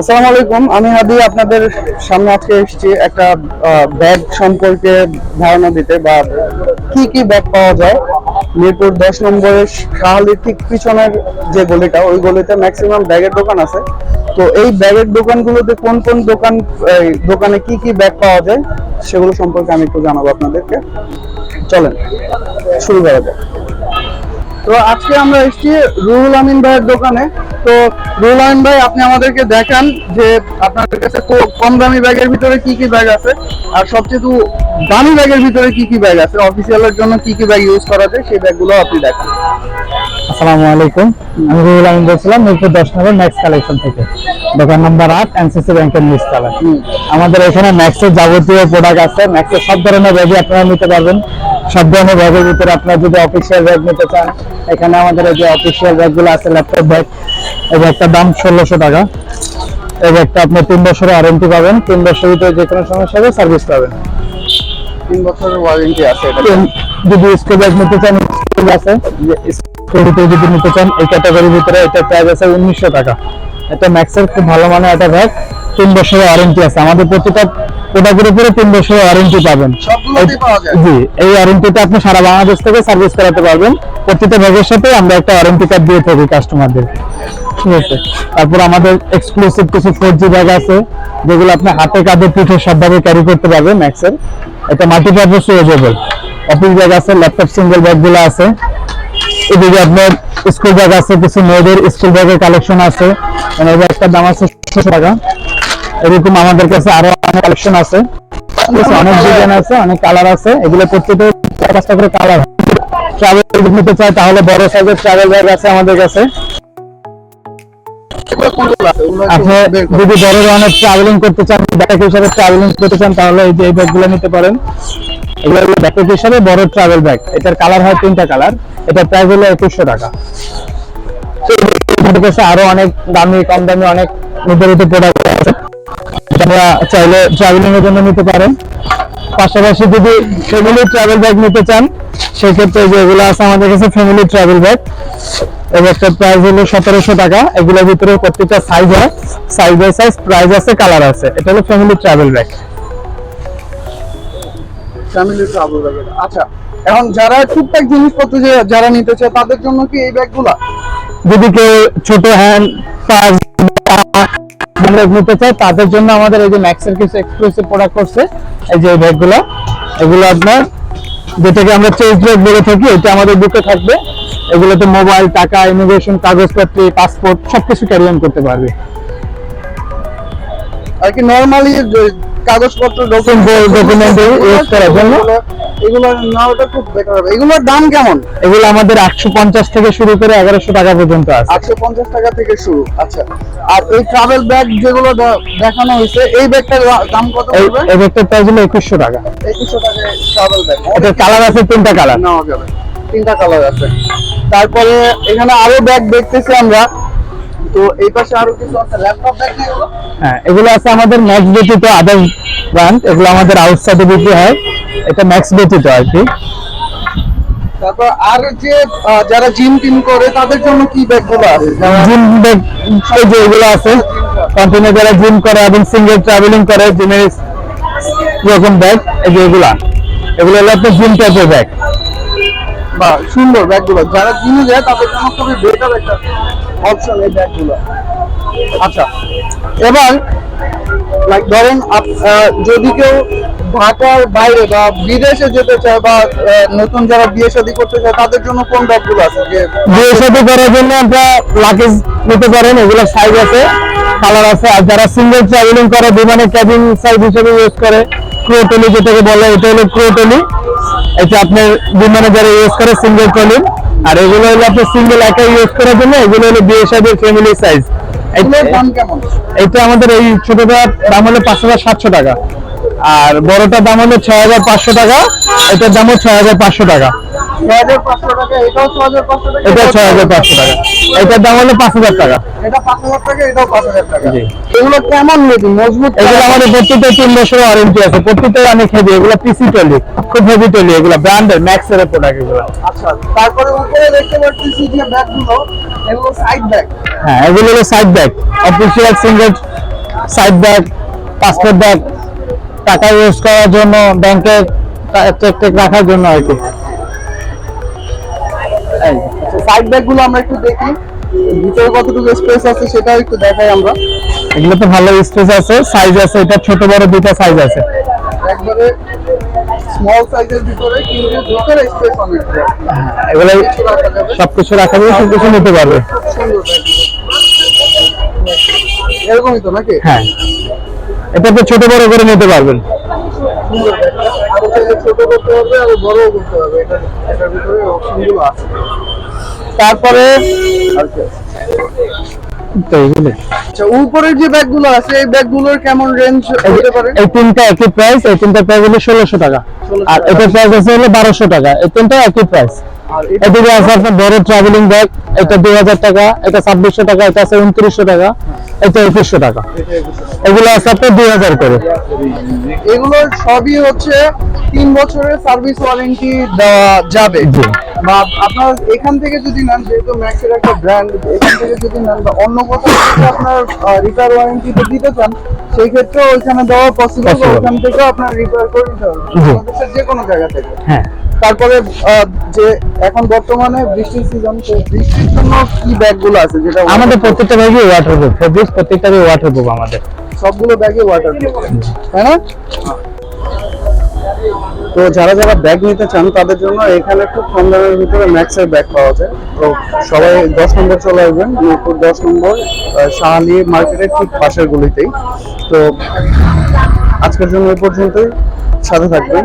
আসসালামু আলাইকুম। আমি হাদি আপনাদের সামনে আজকে এসেছি একটা ব্যাগ সম্পর্কে ধারণা দিতে বা কি কি ব্যাগ পাওয়া যায়। মিরপুর দশ নম্বরের শাহালির ঠিক পিছনের যে গলিটা, ওই গলিতে ম্যাক্সিমাম ব্যাগের দোকান আছে। তো এই ব্যাগের দোকানগুলোতে কোন কোন দোকান দোকানে কি কি ব্যাগ পাওয়া যায়, সেগুলো সম্পর্কে আমি একটু জানাব আপনাদেরকে। চলেন, শুরু করা যাক। তো আজকে আমরা এসেছি রুহুল আমিন ভাইয়ের দোকানে। তো রুহুল আমিন ভাই আপনি আমাদেরকে দেখান যে আপনাদের কাছে কম দামি ব্যাগের ভিতরে কি কি ব্যাগ আছে আর সবচেয়ে তো দামি ব্যাগের ভিতরে কি কি ব্যাগ আছে অফিসিয়ালের জন্য কি কি ব্যাগ ইউজ করা যায় সেই ব্যাগগুলো আপনি দেখান। আসসালামু আলাইকুম। আমি রুহুল আমিন বলছিলাম মিরপুর দশ নম্বর ম্যাক্স কালেকশন থেকে। দোকান নাম্বার আট এনসিসি ব্যাংকের নিচ তলায়। আমাদের এখানে ম্যাক্সের যাবতীয় প্রোডাক্ট আছে। ম্যাক্সের সব ধরনের ব্যাগই আপনারা নিতে পারবেন। সব ধরনের ব্যাগের ভিতরে আপনারা যদি অফিসিয়াল ব্যাগ নিতে চান এখানে আমাদের এই যে অফিসিয়াল ব্যাগগুলো আছে ল্যাপটপ ব্যাগ এই ব্যাগটার দাম ষোলোশো টাকা। এই ব্যাগটা আপনি তিন বছরের ওয়ারেন্টি পাবেন তিন বছরের ভিতরে যে কোনো সমস্যা হবে সার্ভিস পাবেন। তিন বছরের ওয়ারেন্টি আছে যদি স্কুল ব্যাগ নিতে চান স্কুল আছে। যদি নিতে চান এই ক্যাটাগরির ভিতরে এটা প্রাইস আছে উনিশশো টাকা। এটা ম্যাক্সের খুব ভালো মানের একটা ব্যাগ তিন বছরের ওয়ারেন্টি আছে। আমাদের প্রতিটা প্রোডাক্টের উপরে তিন বছরের ওয়ারেন্টি পাবেন। জি এই ওয়ারেন্টিটা আপনি সারা বাংলাদেশ থেকে সার্ভিস করাতে পারবেন। প্রতিটা ব্যাগের সাথে আমরা একটা ওয়ারেন্টি কার্ড দিয়ে থাকি কাস্টমারদের ঠিক আছে? তারপর আমাদের এক্সক্লুসিভ কিছু ফোর জি ব্যাগ আছে যেগুলো আপনি হাতে কাঁধে পিঠে সবভাবে ক্যারি করতে পারবেন ম্যাক্সের এটা মাল্টিপারপাস ইউজেবল অফিস ব্যাগ আছে ল্যাপটপ সিঙ্গেল ব্যাগগুলো আছে। এদিকে আপনার স্কুল ব্যাগ আছে কিছু মেয়েদের স্কুল ব্যাগের কালেকশন আছে। মানে ব্যাগটার দাম আছে ছশো টাকা। এরকম আমাদের কাছে আরও অনেক কালেকশন আছে। অনেক ডিজাইন আছে, অনেক কালার আছে। এগুলো প্রত্যেকটা পাঁচটা করে কালার ট্রাভেল নিতে তাহলে বড় সাইজের ট্রাভেল ব্যাগ আছে আমাদের কাছে। আপনি যদি বড় ধরনের ট্রাভেলিং করতে চান হিসাবে ট্রাভেলিং করতে চান, তাহলে এই যে এই ব্যাগগুলো নিতে পারেন। এগুলো ব্যাগ হিসাবে বড় ট্রাভেল ব্যাগ এটার কালার হয় তিনটা কালার এটার প্রাইস হলো একুশশো টাকা। আরও অনেক দামি, কম দামি, অনেক নির্ধারিত প্রোডাক্ট আছে। আমরা চাইলে ট্রাভেলিং এর জন্য নিতে পারেন পাশাপাশি যদি ফ্যামিলি ট্রাভেল ব্যাগ নিতে চান সেক্ষেত্রে যে এগুলো আছে আমাদের কাছে ফ্যামিলি ট্রাভেল ব্যাগ ব্যাগটার প্রাইস হলো সতেরোশো টাকা। এগুলোর ভিতরে প্রত্যেকটা সাইজ হয়। সাইজ বাই সাইজ প্রাইস আছে কালার আছে। এটা হলো family travel bag family travel bag আচ্ছা এখন যারা টুকটাক জিনিসপত্র যে যারা নিতে চায় তাদের জন্য কি এই ব্যাগগুলা যদি কেউ ছোট হ্যান্ড পাঁচ আমরা নিতে চাই তাদের জন্য আমাদের এই যে ম্যাক্সের কিছু এক্সক্লুসিভ প্রোডাক্ট করছে, এই যে এই ব্যাগগুলো, এগুলো আপনার যেটাকে আমরা চেস ব্যাগ বলে থাকি, এটা আমাদের বুকে থাকবে। এগুলোতে মোবাইল টাকা ইমিগ্রেশন কাগজপত্র পাসপোর্ট সবকিছু ক্যারি অন করতে পারবে। আর কি নরমালি কাগজপত্র document use করার জন্য। এগুলো নেওয়াটা খুব বেকার হবে। এগুলোর দাম কেমন? এগুলো আমাদের আটশো পঞ্চাশ থেকে শুরু করে এগারোশো টাকা পর্যন্ত আছে। আটশো পঞ্চাশ টাকা থেকে শুরু আচ্ছা। আর এই ট্রাভেল ব্যাগ যেগুলো দেখানো হয়েছে এই ব্যাগটার দাম কত এই এই ব্যাগটার প্রাইস হলো একুশশো টাকা। একুশশো টাকায় ট্রাভেল ব্যাগ এটার কালার আছে তিনটা কালার নেওয়া যাবে। তিনটা কালার আছে। তারপরে এখানে আরও ব্যাগ দেখতেছি আমরা। তো এই পাশে আরও কিছু আছে ল্যাপটপ এগুলো? হ্যাঁ এগুলো আছে আমাদের ম্যাক্স ব্যতীত আদার ব্র্যান্ড এগুলো আমাদের আউটসাইডে বিক্রি হয়। এটা ম্যাক্স ব্যতীত আর কি। তারপর আর যে যারা জিম টিম করে তাদের জন্য কি ব্যাগগুলো আছে জিম ব্যাগ যে এগুলো আছে। কন্টিনিউ যারা জিম করে এবং সিঙ্গেল ট্রাভেলিং করে জিমের এরকম ব্যাগ এই যে এগুলা। এগুলো হলো আপনার জিম টাইপের ব্যাগ। বা সুন্দর ব্যাগগুলো যারা জিমে যায় তাদের জন্য খুবই বেটার একটা অপশন এই ব্যাগগুলো আচ্ছা এবার লাইক ধরেন যদি কেউ ঢাকার বাইরে বা বিদেশে যেতে চায় বা নতুন যারা বিয়ে শাদী করতে চায়, তাদের জন্য কোন ব্যাগগুলো আছে? যে বিয়ের সাথে করার জন্য আমরা লাগেজ নিতে পারেন, এগুলো সাইজ আছে কালার আছে, আর যারা সিঙ্গেল ট্রাভেলিং করে, বিমানে ক্যাবিন সাইজ হিসেবে ইউজ করে ক্রোটলি যেটাকে বলে, এটা হলো ক্রোটলি এটা আপনার বিমানে যারা ইউজ করে সিঙ্গেল ট্রলি আর এগুলো হলো আপনার সিঙ্গেল একা ইউজ করার জন্য এগুলো হলো বিয়ে সাহেবের ফ্যামিলি সাইজ এটা আমাদের এই ছোটটার দাম হলো পাঁচ হাজার সাতশো টাকা। আর বড়টা দাম হলো ছয় হাজার পাঁচশো টাকা এটার দাম দামও ছয় হাজার পাঁচশো টাকা। টাকা এটাও ছয় হাজার পাঁচশো টাকা। এটা ছয় হাজার পাঁচশো টাকা। এটার দাম হলো পাঁচ হাজার টাকা। এটা পাঁচ হাজার টাকা এটাও পাঁচ হাজার টাকা। এগুলো কেমন নেবি মজবুত এগুলো আমাদের প্রত্যেকটা তিন বছর ওয়ারেন্টি আছে। প্রত্যেকটা অনেক হেভি এগুলো পিসি টলি খুব হেভি টলি এগুলো। ব্র্যান্ডের ম্যাক্স এর প্রোডাক্ট এগুলো। আচ্ছা তারপরে উপরে দেখতে পাচ্ছি যে ব্যাগগুলো এগুলো সাইড ব্যাগ হ্যাঁ এগুলো হলো side bag official single side bag passport bag টাকা ইউজ করার জন্য ব্যাংকে চেক রাখার জন্য আর কি। সাইড ব্যাগগুলো আমরা একটু দেখি। ভিতরে কতটুকু স্পেস আছে সেটাও একটু দেখাই আমরা। এগুলো তো ভালো স্পেস আছে সাইজ আছে এটা ছোট বড় দুইটা সাইজ আছে। একবারে স্মল সাইজের ভিতরে কিন্তু ভিতরে স্পেস অনেক। এগুলো রাখা যাবে সবকিছু রাখা যাবে সবকিছু নিতে পারবে। এরকমই তো নাকি? হ্যাঁ। এটা তো ছোট বড় করে নিতে পারবেন। সুন্দর। ছোট করতে পারবে আর বড় করতে পারবে এটা এটার ভিতরে অপশনগুলো আছে। তারপরে এগুলো আচ্ছা উপরের যে ব্যাগগুলো আছে এই ব্যাগগুলোর কেমন রেঞ্জ হতে পারে? এই তিনটা একই প্রাইস এই তিনটা প্রাইস হলো ষোলোশো টাকা। আর এটা প্রাইস আছে হলো টাকা এই তিনটা একই প্রাইস এদিকে আছে আপনার বড় ট্রাভেলিং ব্যাগ এটা দুই হাজার টাকা এটা ছাব্বিশশো টাকা এটা আছে উনত্রিশশো টাকা এটা একুশশো টাকা। এগুলো আছে আপনার দুই হাজার করে। এগুলোর সবই হচ্ছে তিন বছরের সার্ভিস ওয়ারেন্টি দেওয়া যাবে। বা আপনার এখান থেকে যদি নেন যেহেতু ম্যাক্সের একটা ব্র্যান্ড এখান থেকে যদি নেন বা অন্য কোথাও থেকে আপনার রিপেয়ার ওয়ারেন্টিতে দিতে চান সেই ক্ষেত্রে ওইখানে দেওয়া পসিবল. ওখান থেকেও আপনার রিপেয়ার করে দিতে হবে। বাংলাদেশের যে কোনো জায়গা থেকে। হ্যাঁ। তারপরে যে এখন বর্তমানে বৃষ্টির সিজন বৃষ্টির জন্য কি ব্যাগগুলো আছে যেটা আমাদের প্রত্যেকটা ব্যাগই ওয়াটার প্রুফ ফেব্রিক্স প্রত্যেকটারই ওয়াটার প্রুফ আমাদের। সবগুলো ব্যাগে ওয়াটার তাই না? তো যারা যারা ব্যাগ নিতে চান, তাদের জন্য এখানে খুব কম দামের ভিতরে ম্যাক্সের ব্যাগ পাওয়া যায়। তো সবাই দশ নম্বর চলে আসবেন, মিরপুর দশ নম্বর শাহালি মার্কেটের ঠিক পাশের গলিতেই। তো আজকের জন্য এ পর্যন্তই, সাথে থাকবেন।